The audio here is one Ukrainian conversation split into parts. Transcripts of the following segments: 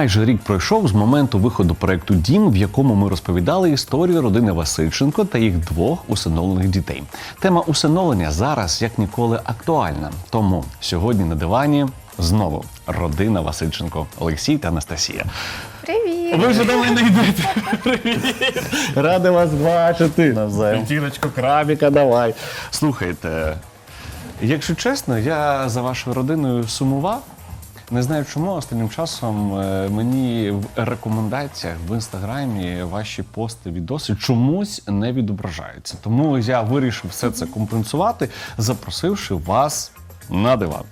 Майже рік пройшов з моменту виходу проекту Дім, в якому ми розповідали історію родини Васильченко та їх двох усиновлених дітей. Тема усиновлення зараз як ніколи актуальна. Тому сьогодні на дивані знову родина Васильченко, Олексій та Анастасія. Привіт! Ви вже до мене йдете. Привіт! Радий вас бачити. Навзаєм. Тірочку, крабіка, давай. Слухайте, якщо чесно, я за вашою родиною сумував. Не знаю чому останнім часом е, мені в рекомендаціях в інстаграмі ваші пости, відоси чомусь не відображаються. Тому я вирішив все це компенсувати, запросивши вас на диван.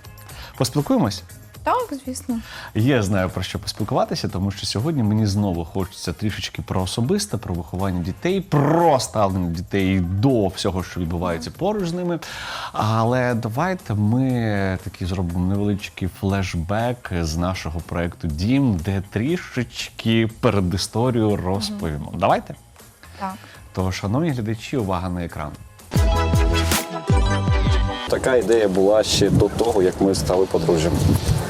Поспілкуємось? Так, звісно. Є, знаю про що поспілкуватися, тому що сьогодні мені знову хочеться трішечки про особисте, про виховання дітей, про ставлення дітей до всього, що відбувається поруч з ними. Але давайте ми такий зробимо невеличкий флешбек з нашого проекту Дім, де трішечки перед історією розповімо. Давайте. Так. То, шановні глядачі, увага на екран. Така ідея була ще до того, як ми стали подружжям.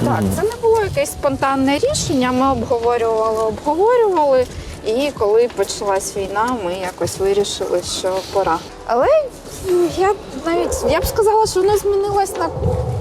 Так, це не було якесь спонтанне рішення. Ми обговорювали, обговорювали. І коли почалась війна, ми якось вирішили, що пора. Але я б навіть я б сказала, що воно змінилось на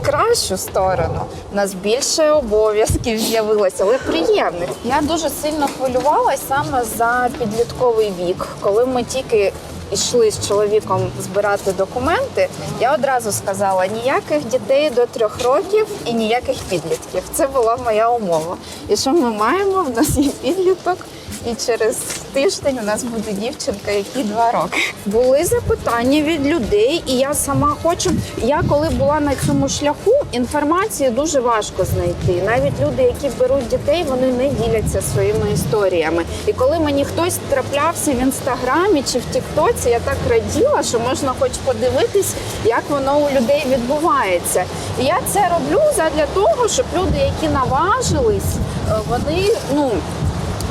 кращу сторону. У нас більше обов'язків з'явилося, але приємних. Я дуже сильно хвилювалася саме за підлітковий вік, коли ми тільки йшли з чоловіком збирати документи, я одразу сказала: ніяких дітей до трьох років і ніяких підлітків. Це була моя умова. І що ми маємо? В нас є підліток. І через тиждень у нас буде дівчинка, якій два роки. Були запитання від людей, і я сама хочу. Я коли була на цьому шляху, інформації дуже важко знайти. Навіть люди, які беруть дітей, вони не діляться своїми історіями. І коли мені хтось траплявся в інстаграмі чи в Тіктоці, я так раділа, що можна хоч подивитись, як воно у людей відбувається. І я це роблю задля того, щоб люди, які наважились, е, вони ну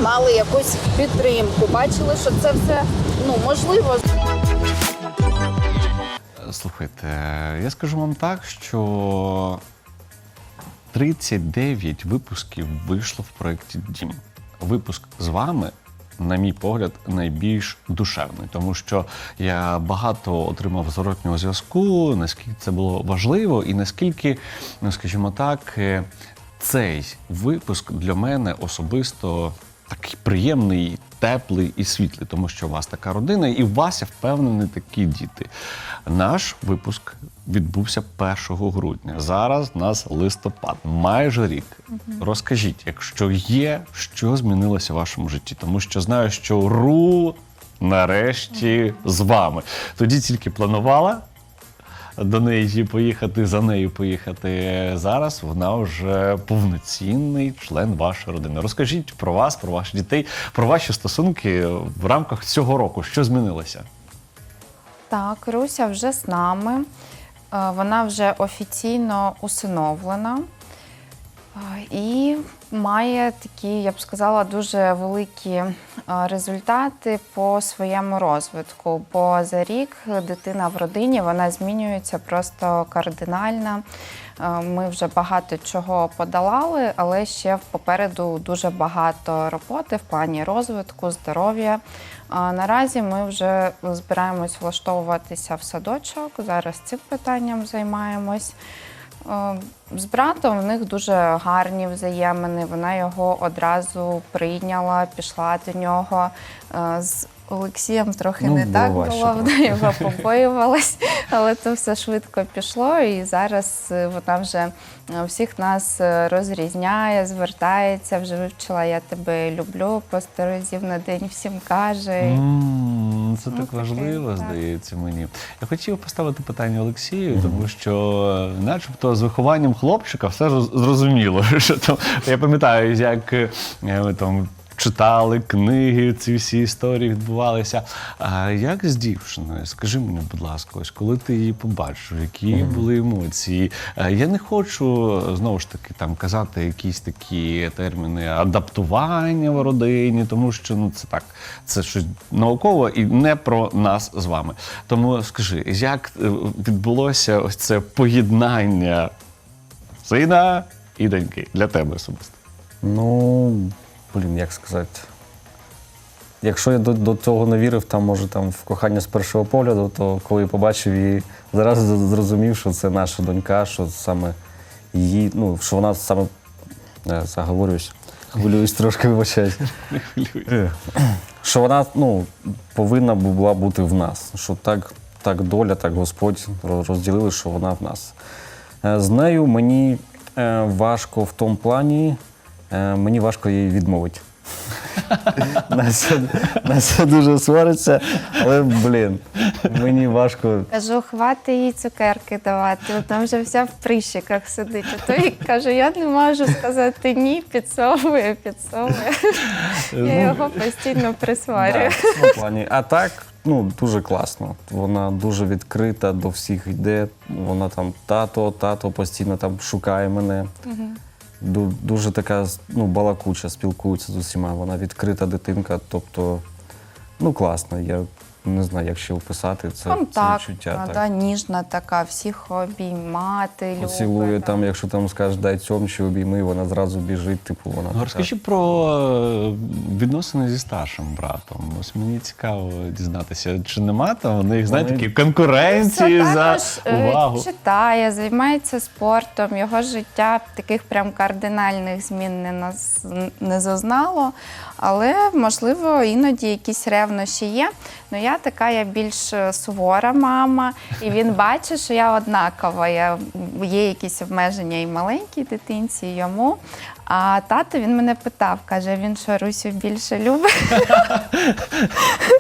мали якусь підтримку, бачили, що це все ну можливо. Слухайте, я скажу вам так, що 39 випусків вийшло в проєкті Дім. Випуск з вами, на мій погляд, найбільш душевний, тому що я багато отримав зворотнього зв'язку, наскільки це було важливо, і наскільки, ну скажімо так, е, цей випуск для мене особисто такий приємний, теплий і світлий, тому що у вас така родина, і у вас, я впевнений, такі діти. Наш випуск відбувся 1 грудня. Зараз у нас листопад, майже рік. Розкажіть, якщо є, що змінилося в вашому житті, тому що знаю, що ру нарешті з вами. Тоді тільки планувала до неї поїхати, за нею поїхати. Зараз вона вже повноцінний член вашої родини. Розкажіть про вас, про ваших дітей, про ваші стосунки в рамках цього року. Що змінилося? Так, Руся вже з нами. Е, Вона вже офіційно усиновлена і має такі, я б сказала, дуже великі е, результати по своєму розвитку. Бо за рік дитина в родині вона змінюється просто кардинально. Е, Ми вже багато чого подолали, але ще попереду дуже багато роботи в плані розвитку, здоров'я. Наразі ми вже збираємось влаштовуватися в садочок. Зараз цим питанням займаємось. Е, З братом в них дуже гарні взаємини. Вона його одразу прийняла, пішла до нього. Е, З Олексієм трохи Ну, не так було, вона його побоювалась, але то все швидко пішло. І зараз е, вона вже всіх нас розрізняє, звертається, вже вивчила я тебе люблю, по сто разів на день всім каже. Це Ну, так важливо, так. здається мені. Я хотів поставити питання Олексію, тому що, начебто, з вихованням хлопчика все зрозуміло. Що там, я пам'ятаю, як е, ми там. Читали книги, ці всі історії відбувалися. А як з дівчиною? Скажи мені, будь ласка, ось коли ти її побачив, які були емоції? Е, Я не хочу знову ж таки там казати якісь такі терміни адаптування в родині, тому що ну це так, це щось науково і не про нас з вами. Тому скажи, як е, відбулося ось це поєднання сина і доньки для тебе особисто? Ну, блін, як сказати. Якщо я до, до цього не вірив, там, може, там в кохання з першого погляду, то коли побачив її, зразу зрозумів, що це наша донька, що саме її, ну, що вона саме е, заговорююсь, хвилююсь трошки, вибачаюсь. Е, Що вона ну, повинна була бути в нас. Що так, так доля, так Господь розділили, що вона в нас. Е, З нею мені важко в тому плані, мені важко їй відмовити. Настя, Настя дуже свариться, але, блін, мені важко. Кажу, хвати їй цукерки давати. От Там вже вся в прищиках сидить. А той каже, я не можу сказати ні, підсовує, підсовує. Я його постійно присварюю. Да, в плані. А так, ну, дуже класно. Вона дуже відкрита, до всіх йде. Вона там тато, тато постійно там шукає мене. Ду- Дуже така ну, балакуча, спілкується з усіма. Вона відкрита дитинка. Тобто, ну класно. Я не знаю, як ще описати це, це Контакт, відчуття. да, ніжна така, всіх обіймати, любить. Поцілує там, якщо там скажеш, дай цьом чи обійми, вона зразу біжить, типу, вона. Ну, така. Розкажи про е, відносини зі старшим братом. Ось мені цікаво дізнатися, чи нема там у них, знаєте, Вони- такі конкуренції Все за також е, увагу. читає, займається спортом. Його життя таких прям кардинальних змін не, нас, не зазнало. Але, можливо, іноді якісь ревнощі є. Ну я така, я більш е, сувора мама, і він бачить, що я однакова. Я, є якісь обмеження і маленькій дитинці, і йому. А тато він мене питав, каже, він що Русю більше любить.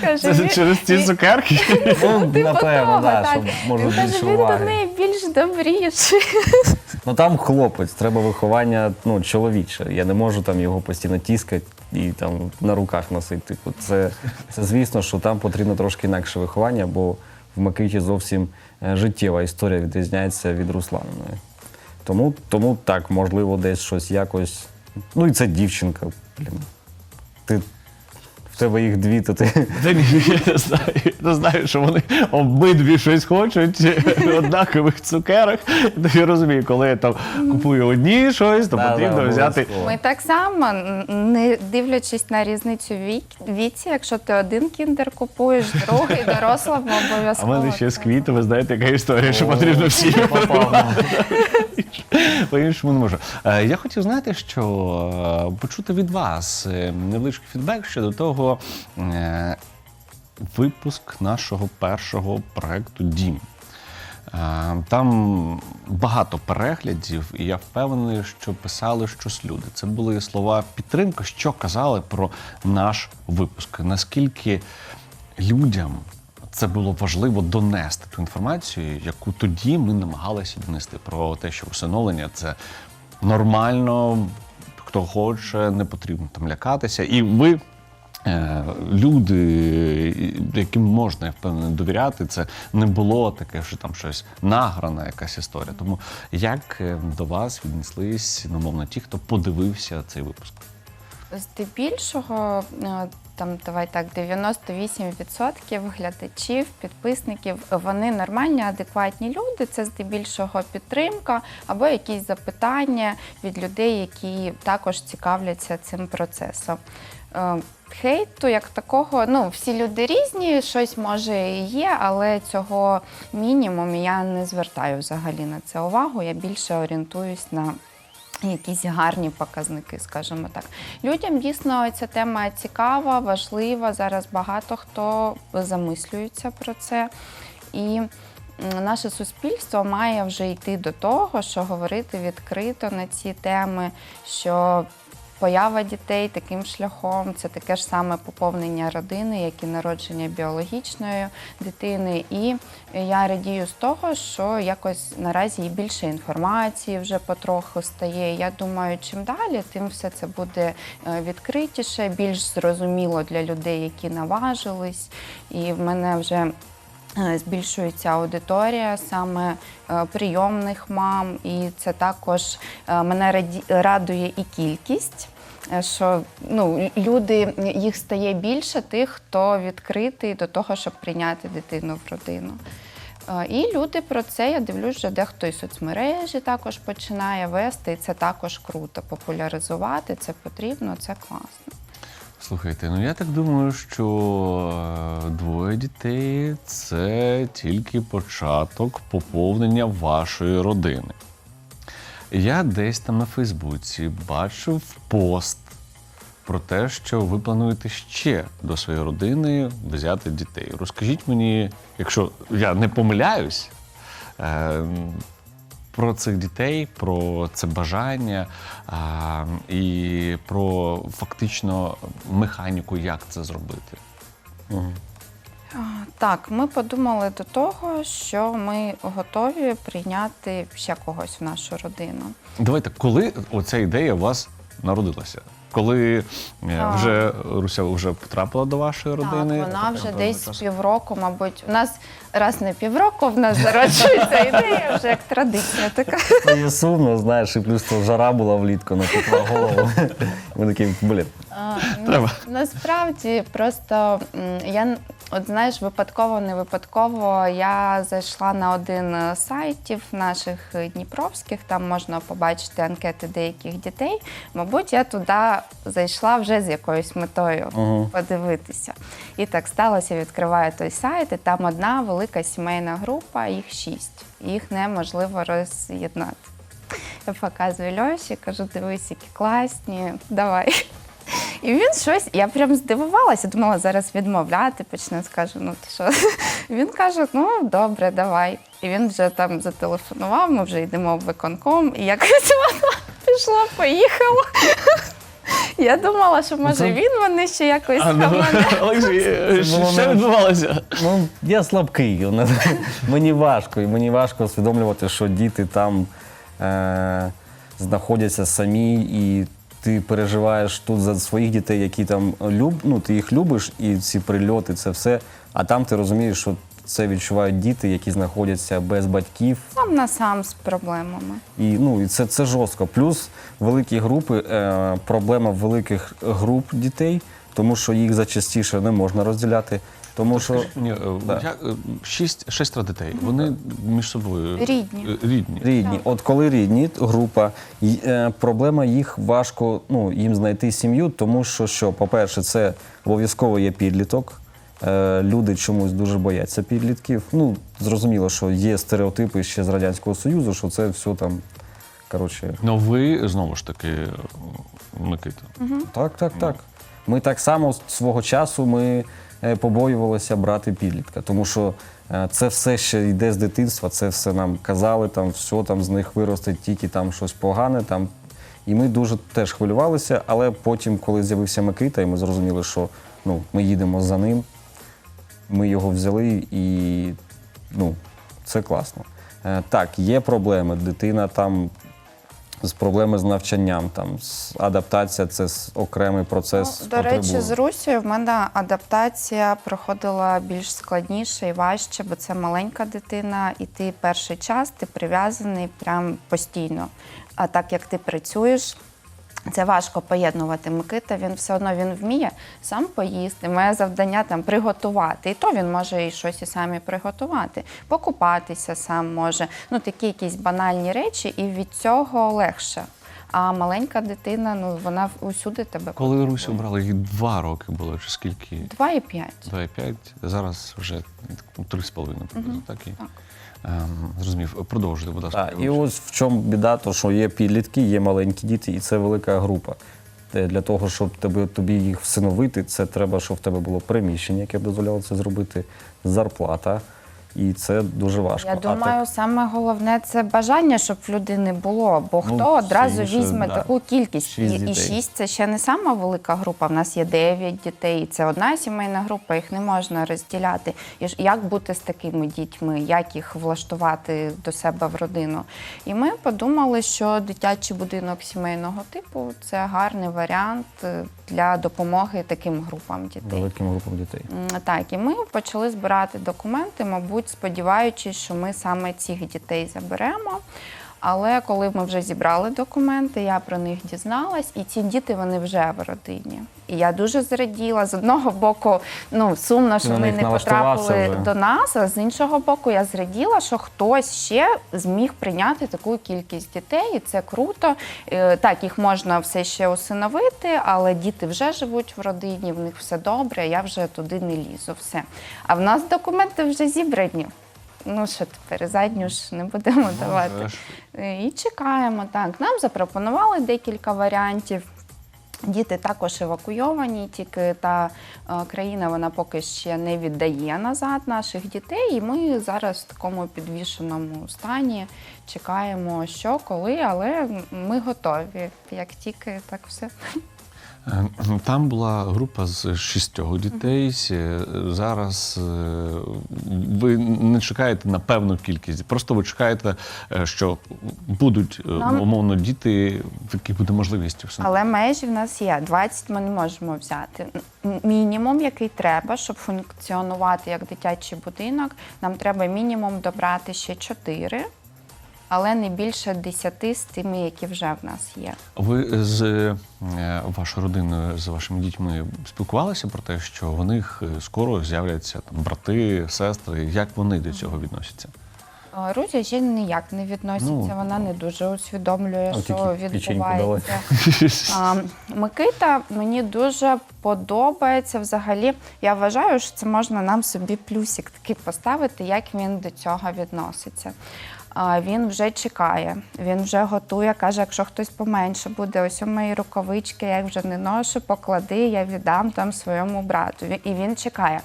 Каже, Це «Він- через ці він- цукерки. Ну, Типу напевно, того, да, так. щоб може Він каже, більше він до уваги. неї більш добріший. Ну там хлопець, треба виховання ну, чоловіче. Я не можу там його постійно тіскати і там на руках носити. Типу, це, це звісно, що там потрібно трошки інакше виховання, бо в Микиті зовсім е, життєва історія відрізняється від Русланиної. Тому, тому так, можливо, десь щось якось. Ну і це дівчинка, блін. Ти в тебе їх дві, то ти. Та ні, я не знаю. Я знаю, що вони обидві щось хочуть, в однакових цукерок. То я розумію, коли я там купую одні щось, то Да, да, потрібно взяти. обов'язково. Ми так само, н- не дивлячись на різницю вік- віці, якщо ти один кіндер купуєш, другий дорослому А в обов'язково. мене ще з треба. квітами, знаєте, яка історія, що потрібно всі. Попав. По-іншому не можу. Е, Я хотів знати, що е, почути від вас е, невеличкий фідбек щодо того е, випуск нашого першого проекту Дім. Е, Там багато переглядів, і я впевнений, що писали щось люди. Це були слова підтримки, що казали про наш випуск. Наскільки людям це було важливо донести ту інформацію, яку тоді ми намагалися донести про те, що усиновлення це нормально, хто хоче, не потрібно там лякатися. І ви. Е, Люди, яким можна я впевнений довіряти, це не було таке, що там щось награна, якась історія. Тому як е, до вас віднеслись, ну, мовно, ті, хто подивився цей випуск? Здебільшого, е, там давай так, 98% глядачів, підписників, вони нормальні, адекватні люди. Це здебільшого підтримка або якісь запитання від людей, які також цікавляться цим процесом. Е, Хейту як такого, ну всі люди різні, щось може і є, але цього мінімум я не звертаю взагалі на це увагу. Я більше орієнтуюсь на якісь гарні показники, скажімо так. Людям дійсно ця тема цікава, важлива. Зараз багато хто замислюється про це. І наше суспільство має вже йти до того, що говорити відкрито на ці теми, що поява дітей таким шляхом це таке ж саме поповнення родини, як і народження біологічної дитини. І я радію з того, що якось наразі і більше інформації вже потроху стає. Я думаю, чим далі, тим все це буде е, відкритіше, більш зрозуміло для людей, які наважились. І в мене вже збільшується аудиторія саме е, прийомних мам, і це також е, мене радує і кількість. е, Що ну люди їх стає більше, тих, хто відкритий до того, щоб прийняти дитину в родину. Е, І люди про це, я дивлюсь, вже дехто і соцмережі також починає вести, і це також круто. Популяризувати це потрібно, це класно. Слухайте, ну я так думаю, що е, двоє дітей це тільки початок поповнення вашої родини. Я десь там на Фейсбуці бачив пост про те, що ви плануєте ще до своєї родини взяти дітей. Розкажіть мені, якщо я не помиляюсь, е, про цих дітей, про це бажання а, і про фактично механіку, як це зробити. Угу. Так, ми подумали до того, що ми готові прийняти ще когось в нашу родину. Давайте, коли оця ідея у вас народилася? Коли е, вже Руся вже потрапила до вашої родини? Так, вона вже десь півроку, мабуть, у нас раз на півроку в нас зароджується ідея, вже як традиція така. Мені сумно, знаєш, і плюс то жара була влітку, напекла голову. Ми такі, блін. А, ну, Треба. Насправді просто м, я от знаєш, випадково, не випадково я зайшла на один з сайтів наших е, дніпровських, там можна побачити анкети деяких дітей. Мабуть, я туди зайшла вже з якоюсь метою Мгм. подивитися. І так сталося, відкриваю той сайт, і там одна велика сімейна група, їх шість. Їх неможливо роз'єднати. Я показую Льоші, кажу, дивись, які класні, давай. І він щось, я прям здивувалася, думала, зараз відмовляти почне, скаже, ну ти що? Він каже, ну добре, давай. І він вже там зателефонував, ми вже йдемо в виконком, і якось воно пішло, поїхало. Я думала, що може це- він вони ще якось А, ну, там мене. Олексій, е, було що не- відбувалося? Ну, я слабкий. Мені важко, і мені важко усвідомлювати, що діти там е- знаходяться самі, і ти переживаєш тут за своїх дітей, які там люб, ну, ти їх любиш, і ці прильоти, це все. А там ти розумієш, що це відчувають діти, які знаходяться без батьків. сам на сам з проблемами. І ну і це, це жорстко. Плюс великі групи, е, проблема великих груп дітей, тому що їх зачастіше не можна розділяти. Тому що Скажіть мені, е, Да. я, е, шість, шестеро дітей, вони між собою Рідні. е, рідні. рідні, от коли рідні група, й- е, проблема їх важко ну, їм знайти сім'ю, тому що, що, по-перше, це обов'язково є підліток. Е, Люди чомусь дуже бояться підлітків. Ну, зрозуміло, що є стереотипи ще з Радянського Союзу, що це все там. Коротше, Ну ви знову ж таки, е, Микита. Так, так, так. Ми так само з свого часу ми побоювалися брати підлітка, тому що е, це все ще йде з дитинства, це все нам казали, там все там з них виросте тільки там щось погане. Там. І ми дуже теж хвилювалися, але потім, коли з'явився Микита, і ми зрозуміли, що ну, ми їдемо за ним, ми його взяли і ну, це класно. Е, так, є проблеми. Дитина там з проблеми з навчанням, там з адаптація це окремий процес. Ну, до речі, з Русією в мене адаптація проходила більш складніше і важче, бо це маленька дитина, і ти перший час ти прив'язаний прям постійно. А так як ти працюєш. Це важко поєднувати. Микита він все одно він вміє сам поїсти. Моє завдання там приготувати. І то він може і щось і сам і приготувати, покупатися сам може. Ну такі якісь банальні речі, і від цього легше. А маленька дитина, ну вона усюди тебе Коли Русю брали, їй два роки було, чи скільки? Два і п'ять. Два і п'ять. Зараз вже три з половиною приблизно, так і так. Ем, зрозумів. Продовжуйте, будь ласка. Так, і ось в чому біда, то що є підлітки, є маленькі діти, і це велика група. Для того, щоб тебе, тобі їх всиновити, це треба, щоб в тебе було приміщення, яке б дозволяло це зробити, зарплата. І це дуже важко. Я А думаю, так- саме головне це бажання, щоб в людини було. Бо хто Ну, одразу це інше, візьме да. таку кількість? Шість і, і шість це ще не сама велика група. В нас є дев'ять дітей. і Це одна сімейна група, їх не можна розділяти. І як бути з такими дітьми, як їх влаштувати до себе в родину? І ми подумали, що дитячий будинок сімейного типу це гарний варіант е, для допомоги таким групам дітей. великим групам дітей. Так, і ми почали збирати документи, мабуть, сподіваючись, що ми саме цих дітей заберемо. Але коли ми вже зібрали документи, я про них дізналась, і ці діти вони вже в родині. І я дуже зраділа. З одного боку, ну сумно, що ми не потрапили вже. до нас, а з іншого боку, я зраділа, що хтось ще зміг прийняти таку кількість дітей, і це круто. Е, Так, їх можна все ще усиновити, але діти вже живуть в родині, в них все добре. Я вже туди не лізу. Все. А в нас документи вже зібрані. Ну що тепер задню ж не будемо давати. Ж. Е, І чекаємо. Так, нам запропонували декілька варіантів. Діти також евакуйовані, тільки та е, країна вона поки ще не віддає назад наших дітей. І ми зараз в такому підвішеному стані чекаємо, що коли, але ми готові. Як тільки так все. Е, Там була група з шістьох дітей. Е, Зараз е, ви не чекаєте на певну кількість. Просто ви чекаєте, що будуть Нам- умовно діти, в яких буде можливість. Але межі в нас є. 20 ми не можемо взяти. Мінімум, який треба, щоб функціонувати як дитячий будинок, нам треба мінімум добрати ще 4, але не більше 10 з тими, які вже в нас є. Ви з е, вашою родиною, з вашими дітьми спілкувалися про те, що в них е, скоро з'являться там брати, сестри. Як вони до цього відносяться? Рузя ще ніяк не відноситься, Ну, вона не дуже усвідомлює, А що відбувається. А, Микита мені дуже подобається. Взагалі, я вважаю, що це можна нам собі плюсик такий поставити, як він до цього відноситься. Він вже чекає, він вже готує, каже, якщо хтось поменше буде, ось у мої рукавички, я їх вже не ношу, поклади, я віддам там своєму брату. І він чекає.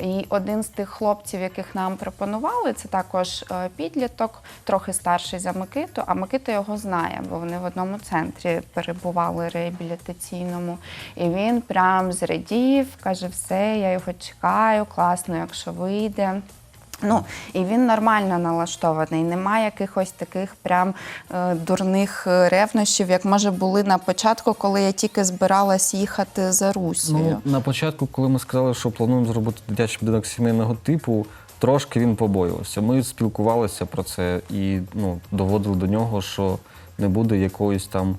І один з тих хлопців, яких нам пропонували, це також е, підліток, трохи старший за Микиту, а Микита його знає, бо вони в одному центрі перебували реабілітаційному. І він прям зрадів, каже, все, я його чекаю, класно, якщо вийде. Ну, і він нормально налаштований, немає якихось таких прям е, дурних е, ревнощів, як може були на початку, коли я тільки збиралась їхати за Русію. Ну, на початку, коли ми сказали, що плануємо зробити дитячий будинок сімейного типу, трошки він побоювався. Ми спілкувалися про це і ну, доводили до нього, що не буде якоїсь там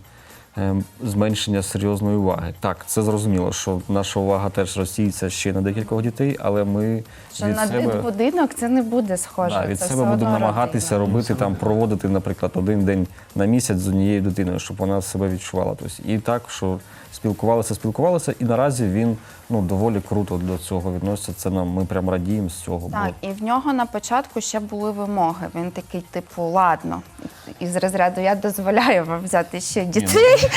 зменшення серйозної уваги. Так, це зрозуміло, що наша увага теж розсіється ще на декількох дітей, але ми Що від на себе, будинок це не буде схоже. да, від це себе будемо намагатися родина. робити там, проводити, наприклад, один день на місяць з однією дитиною, щоб вона себе відчувала. Тобто, і так, що спілкувалися, спілкувалися, і наразі він ну доволі круто до цього відноситься. Це нам ми прям радіємо з цього. Так, бо і в нього на початку ще були вимоги. Він такий, типу, ладно, із розряду я дозволяю вам взяти ще дітей.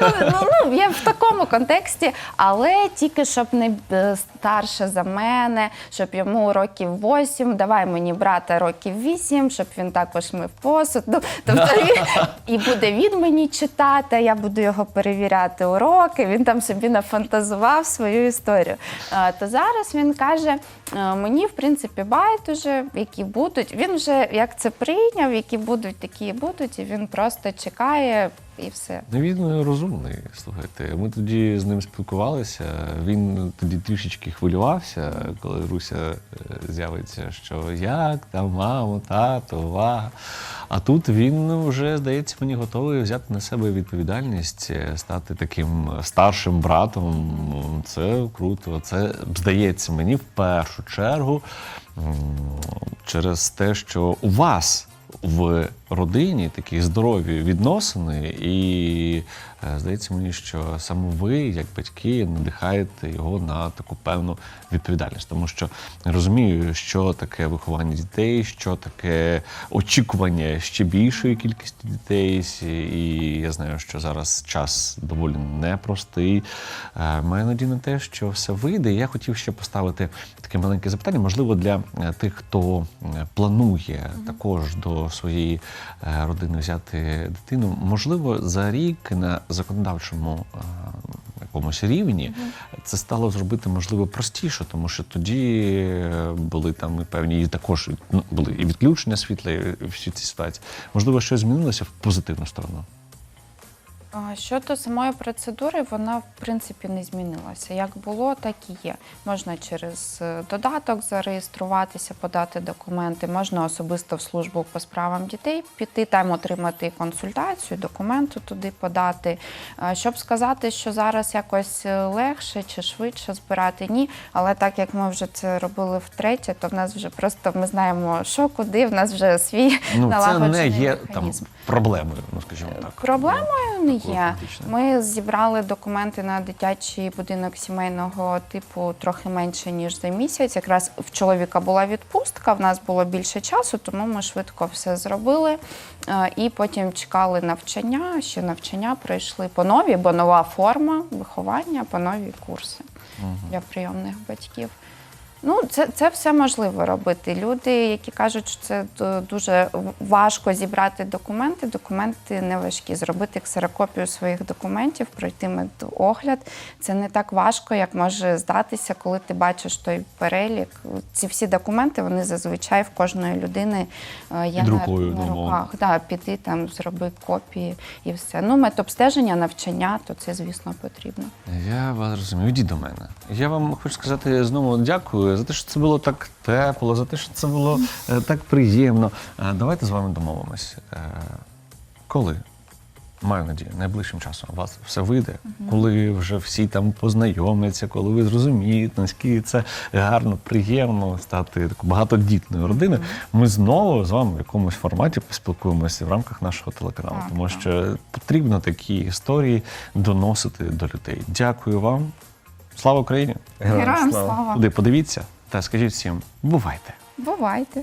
Ну, ну, я в такому контексті, але тільки щоб не е, старше за мене, щоб йому років 8, давай мені брата років 8, щоб він також мив посуд. Ну, тобто він, і буде він мені читати, я буду його перевіряти уроки. Він там собі нафантазував свою історію. Е, То зараз він каже: е, мені, в принципі, байдуже, які будуть. Він вже як це прийняв, які будуть, такі і будуть, і він просто чекає і все. Ну, він розумний. Слухайте, ми тоді з ним спілкувалися. Він тоді трішечки хвилювався, коли Руся е, з'явиться, що як там, мамо, тато, увага. А тут він вже, здається, мені готовий взяти на себе відповідальність, е, стати таким старшим братом. Це круто. Це здається мені в першу чергу через те, що у вас в родині такі здорові відносини, і е, здається мені, що саме ви, як батьки, надихаєте його на таку певну відповідальність, тому що розумію, що таке виховання дітей, що таке очікування ще більшої кількості дітей. І я знаю, що зараз час доволі непростий. Е, Маю надію на те, що все вийде. І Я хотів ще поставити таке маленьке запитання, можливо, для е, тих, хто планує також до своєї родини взяти дитину. Можливо, за рік на законодавчому е, якомусь рівні це стало зробити можливо простіше, тому що тоді е, були там і певні і також ну, були і відключення світла, і всі ці ситуації. Можливо, щось змінилося в позитивну сторону. Щодо самої процедури, вона в принципі не змінилася. Як було, так і є. Можна через е, додаток зареєструватися, подати документи, можна особисто в службу по справам дітей піти, там отримати консультацію, документи туди подати. Щоб сказати, що зараз якось е, легше чи швидше збирати, ні. Але так як ми вже це робили втретє, то в нас вже просто ми знаємо, що куди, в нас вже свій Ну, це не є там проблемою, ну скажімо так. Проблемою не Такою є. Ми зібрали документи на дитячий будинок сімейного типу трохи менше ніж за місяць. Якраз в чоловіка була відпустка, в нас було більше часу, тому ми швидко все зробили. Е, І потім чекали навчання. Ще навчання пройшли по нові, бо нова форма виховання, по нові курси для прийомних батьків. Ну, це, це все можливо робити. Люди, які кажуть, що це дуже важко зібрати документи, документи не важкі. Зробити ксерокопію своїх документів, пройти медогляд. Це не так важко, як може здатися, коли ти бачиш той перелік. Ці всі документи вони зазвичай в кожної людини е, є Під на, рукою, на руках. Да, піти там, зроби копії і все. Ну, медобстеження, навчання, то це, звісно, потрібно. Я вас розумію. Йдіть до мене. Я вам хочу сказати знову дякую за те, що це було так тепло, за те, що це було е, так приємно. Е, Давайте з вами домовимось. Е, Коли? Маю надію, найближчим часом у вас все вийде, коли вже всі там познайомляться, коли ви зрозумієте, наскільки це гарно, приємно стати такою багатодітною родиною. Ми знову з вами в якомусь форматі поспілкуємося в рамках нашого телеканалу, Так, тому так. що потрібно такі історії доносити до людей. Дякую вам. Слава Україні! Героям слава! Туди подивіться та скажіть всім, бувайте! Бувайте!